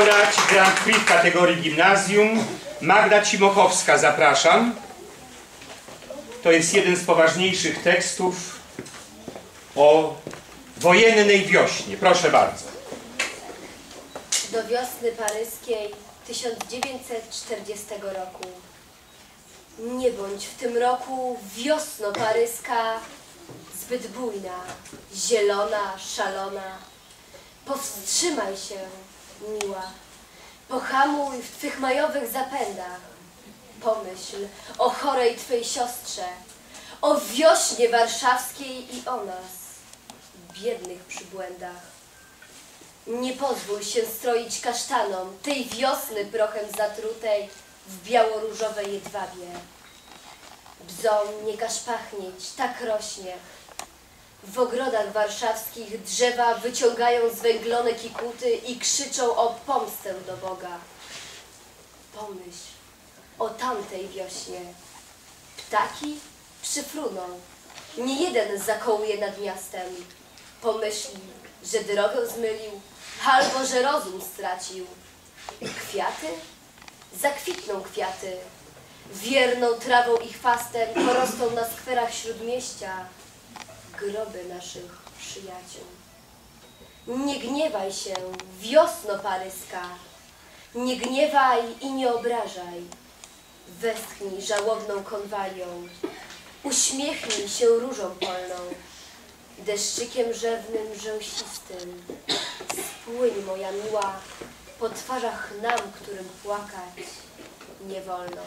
Laureaci Grand Prix w kategorii gimnazjum. Magda Cimochowska, zapraszam. To jest jeden z poważniejszych tekstów o wojennej wiośnie. Proszę bardzo. Do wiosny paryskiej 1940 roku. Nie bądź w tym roku wiosno paryska zbyt bujna, zielona, szalona. Powstrzymaj się, miła. Pohamuj w twych majowych zapędach. Pomyśl o chorej twej siostrze, o wiośnie warszawskiej i o nas, biednych przybłędach. Nie pozwól się stroić kasztanom tej wiosny prochem zatrutej w białoróżowej jedwabie. Bzom nie każ pachnieć, tak rośnie. W ogrodach warszawskich drzewa wyciągają zwęglone kikuty i krzyczą o pomstę do Boga. Pomyśl o tamtej wiośnie. Ptaki przyfruną. Nie jeden zakołuje nad miastem. Pomyśli, że drogę zmylił, albo że rozum stracił. Kwiaty? Zakwitną kwiaty. Wierną trawą i chwastem porosną na skwerach śródmieścia groby naszych przyjaciół. Nie gniewaj się, wiosno paryska. Nie gniewaj i nie obrażaj. Westchnij żałobną konwalią. Uśmiechnij się różą polną. Deszczykiem rzewnym, rzęsistym. Spłyń, moja miła, po twarzach nam, którym płakać nie wolno.